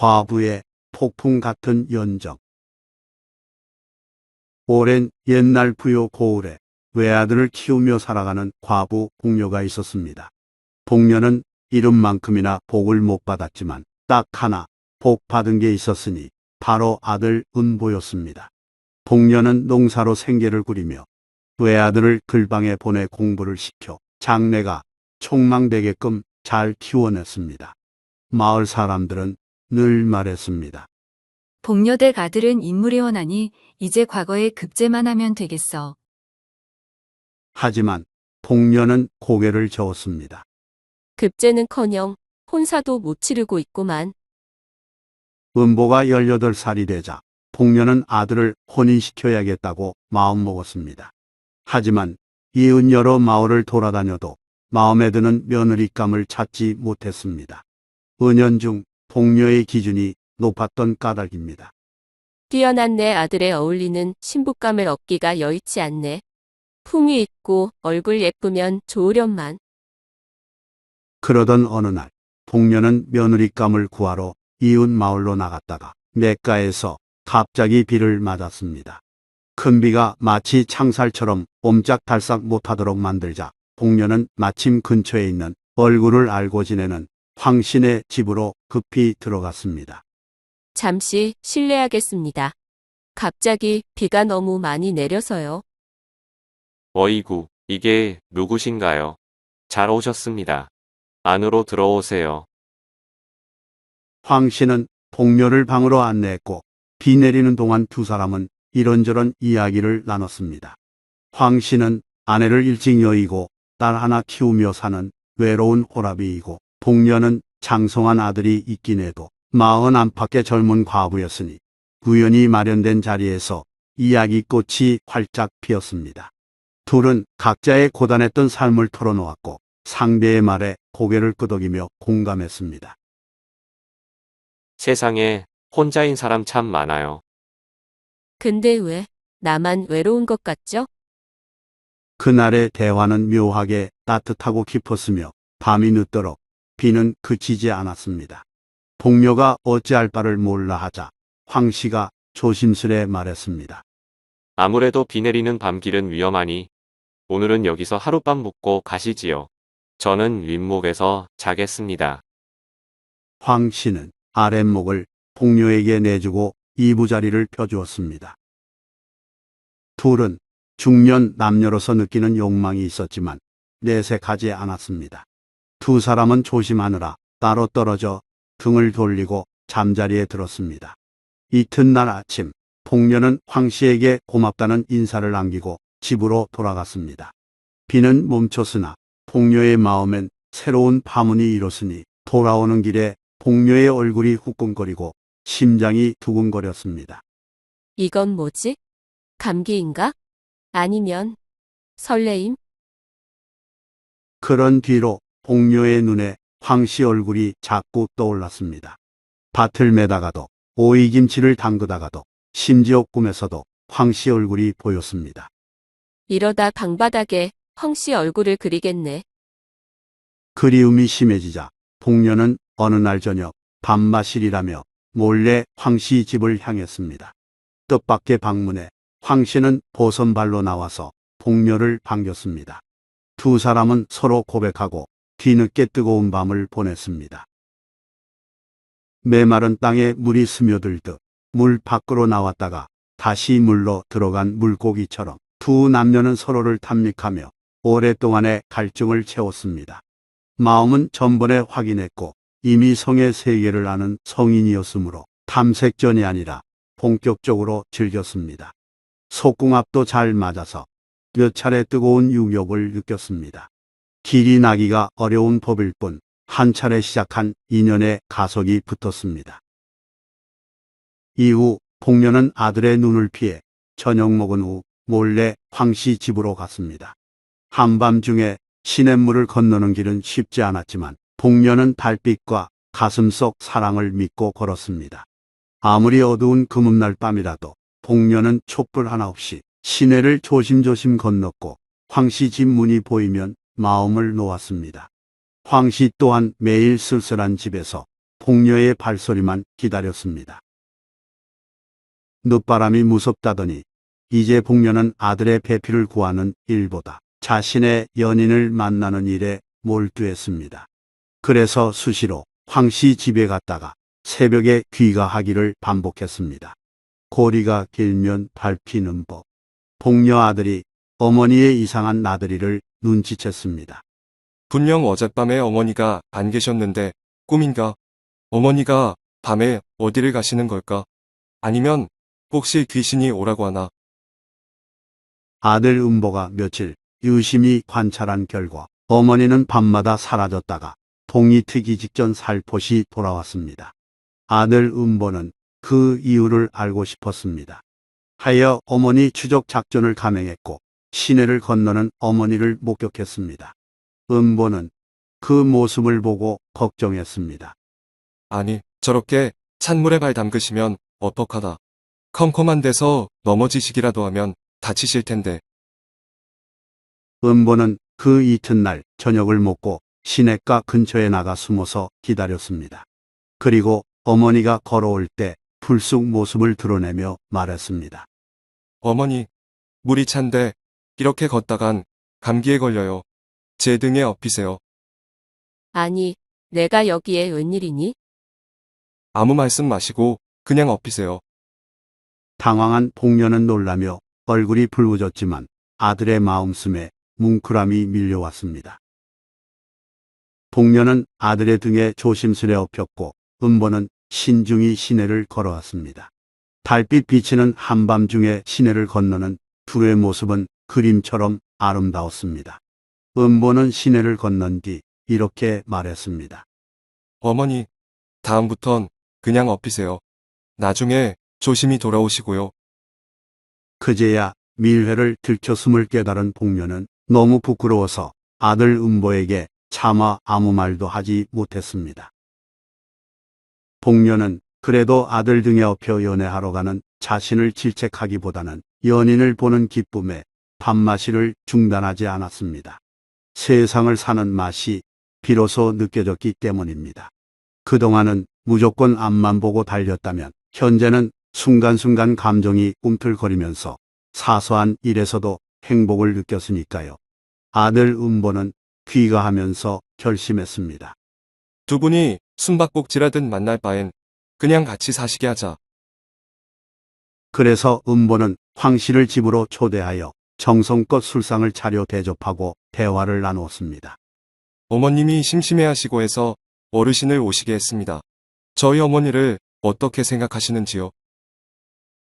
과부의 폭풍 같은 연정. 오랜 옛날 부요 고을에 외아들을 키우며 살아가는 과부 복녀가 있었습니다. 복녀는 이름만큼이나 복을 못 받았지만 딱 하나 복 받은 게 있었으니 바로 아들 은보였습니다. 복녀는 농사로 생계를 꾸리며 외아들을 글방에 보내 공부를 시켜 장래가 촉망되게끔 잘 키워냈습니다. 마을 사람들은 늘 말했습니다. 복녀댁 아들은 인물이 원하니 이제 과거에 급제만 하면 되겠어. 하지만 복녀는 고개를 저었습니다. 급제는커녕 혼사도 못 치르고 있구만. 은보가 18살이 되자 복녀는 아들을 혼인시켜야겠다고 마음먹었습니다. 하지만 이은 여러 마을을 돌아다녀도 마음에 드는 며느리감을 찾지 못했습니다. 은연중 복녀의 기준이 높았던 까닭입니다. 뛰어난 내 아들에 어울리는 신부감을 얻기가 여의치 않네. 품위 있고 얼굴 예쁘면 좋으련만. 그러던 어느 날 복녀는 며느리감을 구하러 이웃 마을로 나갔다가 냇가에서 갑자기 비를 맞았습니다. 큰 비가 마치 창살처럼 옴짝달싹 못하도록 만들자 복녀는 마침 근처에 있는 얼굴을 알고 지내는 황신의 집으로 급히 들어갔습니다. 잠시 실례하겠습니다. 갑자기 비가 너무 많이 내려서요. 어이구, 이게 누구신가요? 잘 오셨습니다. 안으로 들어오세요. 황 씨는 복녀를 방으로 안내했고 비 내리는 동안 두 사람은 이런저런 이야기를 나눴습니다. 황 씨는 아내를 일찍 여의고 딸 하나 키우며 사는 외로운 호랍이이고 복녀는 장성한 아들이 있긴 해도 마흔 안팎의 젊은 과부였으니 우연히 마련된 자리에서 이야기꽃이 활짝 피었습니다. 둘은 각자의 고단했던 삶을 털어놓았고 상대의 말에 고개를 끄덕이며 공감했습니다. 세상에 혼자인 사람 참 많아요. 근데 왜 나만 외로운 것 같죠? 그날의 대화는 묘하게 따뜻하고 깊었으며 밤이 늦도록 비는 그치지 않았습니다. 복녀가 어찌할 바를 몰라 하자 황 씨가 조심스레 말했습니다. 아무래도 비 내리는 밤길은 위험하니 오늘은 여기서 하룻밤 묵고 가시지요. 저는 윗목에서 자겠습니다. 황 씨는 아랫목을 복녀에게 내주고 이부자리를 펴주었습니다. 둘은 중년 남녀로서 느끼는 욕망이 있었지만 내색하지 않았습니다. 두 사람은 조심하느라 따로 떨어져 등을 돌리고 잠자리에 들었습니다. 이튿날 아침 복녀는 황 씨에게 고맙다는 인사를 남기고 집으로 돌아갔습니다. 비는 멈췄으나 복녀의 마음엔 새로운 파문이 일었으니 돌아오는 길에 복녀의 얼굴이 후끈거리고 심장이 두근거렸습니다. 이건 뭐지? 감기인가? 아니면 설레임? 그런 뒤로 복녀의 눈에 황씨 얼굴이 자꾸 떠올랐습니다. 밭을 매다가도 오이김치를 담그다가도 심지어 꿈에서도 황씨 얼굴이 보였습니다. 이러다 방바닥에 헝씨 얼굴을 그리겠네. 그리움이 심해지자 복녀는 어느 날 저녁 밤마실이라며 몰래 황씨 집을 향했습니다. 뜻밖의 방문에 황 씨는 보선발로 나와서 복녀를 반겼습니다. 두 사람은 서로 고백하고 뒤늦게 뜨거운 밤을 보냈습니다. 메마른 땅에 물이 스며들듯 물 밖으로 나왔다가 다시 물로 들어간 물고기처럼 두 남녀는 서로를 탐닉하며 오랫동안의 갈증을 채웠습니다. 마음은 전번에 확인했고 이미 성의 세계를 아는 성인이었으므로 탐색전이 아니라 본격적으로 즐겼습니다. 속궁합도 잘 맞아서 몇 차례 뜨거운 유욕을 느꼈습니다. 길이 나기가 어려운 법일 뿐 한 차례 시작한 인연에 가속이 붙었습니다. 이후 복녀는 아들의 눈을 피해 저녁 먹은 후 몰래 황씨 집으로 갔습니다. 한밤중에 시냇물을 건너는 길은 쉽지 않았지만 복녀는 달빛과 가슴 속 사랑을 믿고 걸었습니다. 아무리 어두운 금음날 밤이라도 복녀는 촛불 하나 없이 시내를 조심조심 건넜고 황씨 집 문이 보이면 마음을 놓았습니다. 황씨 또한 매일 쓸쓸한 집에서 복녀의 발소리만 기다렸습니다. 늦바람이 무섭다더니 이제 복녀는 아들의 배필을 구하는 일보다 자신의 연인을 만나는 일에 몰두했습니다. 그래서 수시로 황씨 집에 갔다가 새벽에 귀가하기를 반복했습니다. 고리가 길면 밟히는 법. 복녀 아들이 어머니의 이상한 나들이를 눈치챘습니다. 분명 어젯밤에 어머니가 안 계셨는데 꿈인가? 어머니가 밤에 어디를 가시는 걸까? 아니면 혹시 귀신이 오라고 하나? 아들 음보가 며칠 유심히 관찰한 결과 어머니는 밤마다 사라졌다가 동이 트기 직전 살포시 돌아왔습니다. 아들 음보는 그 이유를 알고 싶었습니다. 하여 어머니 추적 작전을 감행했고 시내를 건너는 어머니를 목격했습니다. 음보는 그 모습을 보고 걱정했습니다. 아니, 저렇게 찬물에 발 담그시면 어떡하다. 컴컴한 데서 넘어지시기라도 하면 다치실 텐데. 음보는 그 이튿날 저녁을 먹고 시냇가 근처에 나가 숨어서 기다렸습니다. 그리고 어머니가 걸어올 때 불쑥 모습을 드러내며 말했습니다. 어머니, 물이 찬데 이렇게 걷다간 감기에 걸려요. 제 등에 엎이세요. 아니, 내가 여기에 웬일이니? 아무 말씀 마시고 그냥 엎이세요. 당황한 복녀는 놀라며 얼굴이 붉어졌지만 아들의 마음씀에 뭉클함이 밀려왔습니다. 복녀는 아들의 등에 조심스레 엎였고 음보는 신중히 시내를 걸어왔습니다. 달빛 비치는 한밤중에 시내를 건너는 둘의 모습은 그림처럼 아름다웠습니다. 음보는 시내를 건넌 뒤 이렇게 말했습니다. 어머니, 다음부턴 그냥 엎이세요. 나중에 조심히 돌아오시고요. 그제야 밀회를 들켰음을 깨달은 복녀는 너무 부끄러워서 아들 음보에게 차마 아무 말도 하지 못했습니다. 복녀는 그래도 아들 등에 엎여 연애하러 가는 자신을 질책하기보다는 연인을 보는 기쁨에 밥마시를 중단하지 않았습니다. 세상을 사는 맛이 비로소 느껴졌기 때문입니다. 그동안은 무조건 앞만 보고 달렸다면 현재는 순간순간 감정이 꿈틀거리면서 사소한 일에서도 행복을 느꼈으니까요. 아들 음보는 귀가하면서 결심했습니다. 두 분이 숨바꼭질하듯 만날 바엔 그냥 같이 사시게 하자. 그래서 음보는 황 씨를 집으로 초대하여 정성껏 술상을 차려 대접하고 대화를 나누었습니다. 어머님이 심심해하시고 해서 어르신을 오시게 했습니다. 저희 어머니를 어떻게 생각하시는지요?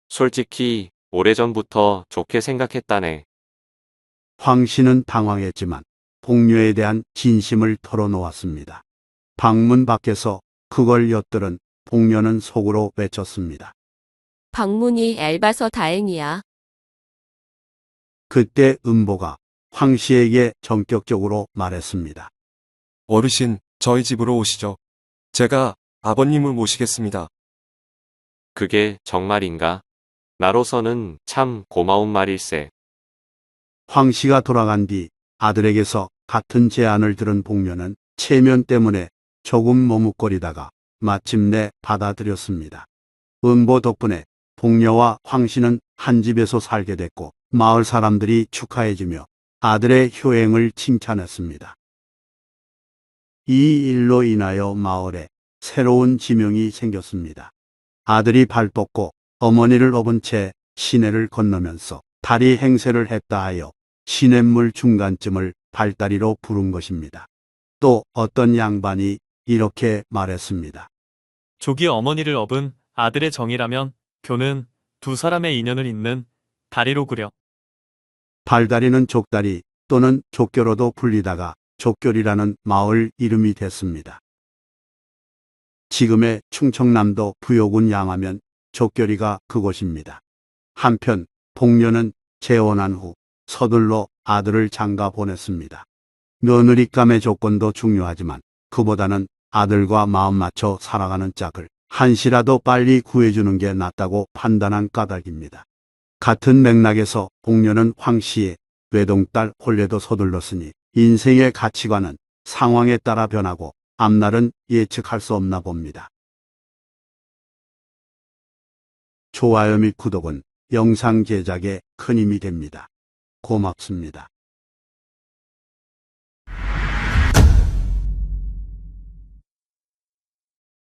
솔직히 오래전부터 좋게 생각했다네. 황 씨는 당황했지만 복녀에 대한 진심을 털어놓았습니다. 방문 밖에서 그걸 엿들은 복녀는 속으로 외쳤습니다. 방문이 얇아서 다행이야. 그때 음보가 황 씨에게 전격적으로 말했습니다. 어르신, 저희 집으로 오시죠. 제가 아버님을 모시겠습니다. 그게 정말인가? 나로서는 참 고마운 말일세. 황 씨가 돌아간 뒤 아들에게서 같은 제안을 들은 복녀는 체면 때문에 조금 머뭇거리다가 마침내 받아들였습니다. 음보 덕분에 복녀와 황 씨는 한 집에서 살게 됐고 마을 사람들이 축하해주며 아들의 효행을 칭찬했습니다. 이 일로 인하여 마을에 새로운 지명이 생겼습니다. 아들이 발 뻗고 어머니를 업은 채 시내를 건너면서 다리 행세를 했다 하여 시냇물 중간쯤을 발다리로 부른 것입니다. 또 어떤 양반이 이렇게 말했습니다. 조기 어머니를 업은 아들의 정이라면 교는 두 사람의 인연을 잇는 다리로 그려. 발다리는 족다리 또는 족교로도 불리다가 족교리라는 마을 이름이 됐습니다. 지금의 충청남도 부여군 양하면 족교리가 그곳입니다. 한편 복녀는 재혼한 후 서둘러 아들을 장가 보냈습니다. 며느리감의 조건도 중요하지만 그보다는 아들과 마음 맞춰 살아가는 짝을 한시라도 빨리 구해주는 게 낫다고 판단한 까닭입니다. 같은 맥락에서 복녀는 황 씨의 외동딸 홀레도 서둘렀으니 인생의 가치관은 상황에 따라 변하고 앞날은 예측할 수 없나 봅니다. 좋아요 및 구독은 영상 제작에 큰 힘이 됩니다. 고맙습니다.